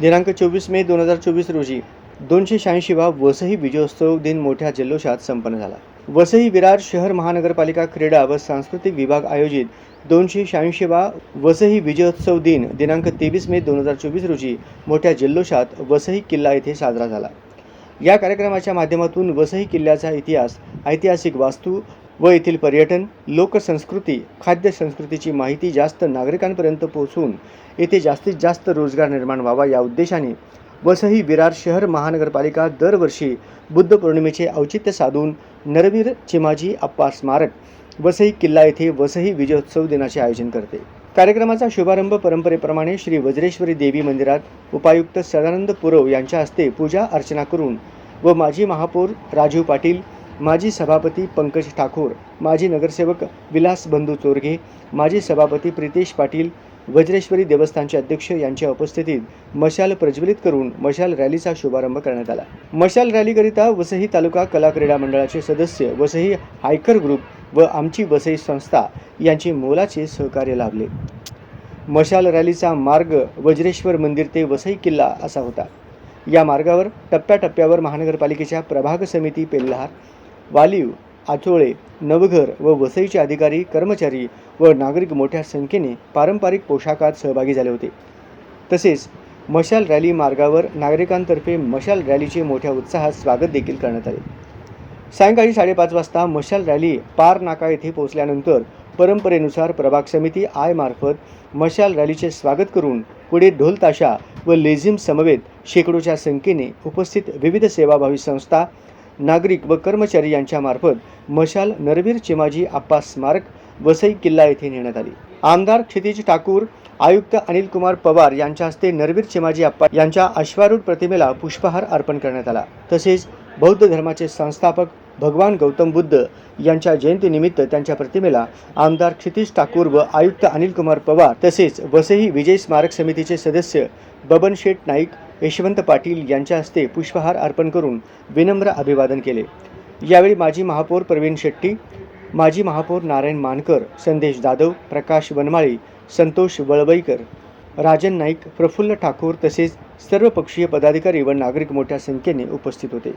दिनांक चोवीस मे दोन हजार चोवीस रोजी दोनशे शहाऐंशी वा वसई विजयोत्सव दिन मोठ्या जल्लोषात संपन्न झाला. वसई विरार शहर महानगरपालिका क्रीडा व सांस्कृतिक विभाग आयोजित दोनशे शहाऐंशीवा वसई विजयोत्सव दिन दिनांक तेवीस मे दोन हजार चोवीस रोजी मोठ्या जल्लोषात वसई किल्ला येथे साजरा झाला. या कार्यक्रमाच्या माध्यमातून वसई किल्ल्याचा इतिहास ऐतिहासिक वास्तू व येथील पर्यटन लोकसंस्कृती खाद्य संस्कृतीची माहिती जास्त नागरिकांपर्यंत पोहोचवून येथे जास्तीत जास्त रोजगार निर्माण व्हावा या उद्देशाने वसई विरार शहर महानगरपालिका दरवर्षी बुद्ध पौर्णिमेचे औचित्य साधून नरवीर चिमाजी अप्पा स्मारक वसई किल्ला येथे वसई विजयोत्सव दिनाचे आयोजन करते. कार्यक्रमाचा शुभारंभ परंपरेप्रमाणे श्री वज्रेश्वरी देवी मंदिरात उपायुक्त सदानंद पुरव यांच्या हस्ते पूजा अर्चना करून व माजी महापौर राजीव पाटील माजी सभापती पंकज ठाकूर माजी नगरसेवक विलास बंधू चोरघे माजी सभापती प्रितेश पाटील वज्रेश्वरी देवस्थानचे अध्यक्ष यांच्या उपस्थितीत मशाल प्रज्वलित करून मशाल रॅलीचा शुभारंभ करण्यात आला. मशाल रॅलीकरिता वसई तालुका कला क्रीडा मंडळाचे सदस्य वसई हायकर ग्रुप व आमची वसई संस्था यांचे मोलाचे सहकार्य लाभले. मशाल रॅलीचा मार्ग वज्रेश्वर मंदिर ते वसई किल्ला असा होता. या मार्गावर टप्प्याटप्प्यावर महानगरपालिकेच्या प्रभाग समिती पेल्हार वालीव आचोळे नवघर व वसईचे अधिकारी कर्मचारी व नागरिक मोठ्या संख्येने पारंपरिक पोशाखात सहभागी झाले होते. तसेच मशाल रॅली मार्गावर नागरिकांतर्फे मशाल रॅलीचे मोठ्या उत्साहात स्वागत देखील करण्यात आले. सायंकाळी साडेपाच वाजता मशाल रॅली पार नाका येथे पोहोचल्यानंतर परंपरेनुसार प्रभाग समिती आयमार्फत मशाल रॅलीचे स्वागत करून पुढे ढोलताशा व लेझिम समवेत शेकडोच्या संख्येने उपस्थित विविध सेवाभावी संस्था नागरिक व कर्मचारी यांच्यामार्फत मशाल नरवीर चिमाजी आप्पा स्मारक वसई किल्ला येथे नेण्यात आली. आमदार क्षितिज ठाकूर आयुक्त अनिल कुमार पवार यांच्या हस्ते नरवीर चिमाजी आप्पा यांच्या अश्वारूढ प्रतिमेला पुष्पहार अर्पण करण्यात आला. तसेच बौद्ध धर्माचे संस्थापक भगवान गौतम बुद्ध यांच्या जयंतीनिमित्त त्यांच्या प्रतिमेला आमदार क्षितिज ठाकूर व आयुक्त अनिल कुमार पवार तसेच वसई विजय स्मारक समितीचे सदस्य बबन शेठ नाईक यशवंत पाटील यांच्या हस्ते पुष्पहार अर्पण करून विनम्र अभिवादन केले. यावेळी माजी महापौर प्रवीण शेट्टी माजी महापौर नारायण मानकर संदेश जाधव प्रकाश वनमाळी संतोष वळवईकर राजन नाईक प्रफुल्ल ठाकूर तसेच सर्व पक्षीय पदाधिकारी व नागरिक मोठ्या संख्येने उपस्थित होते.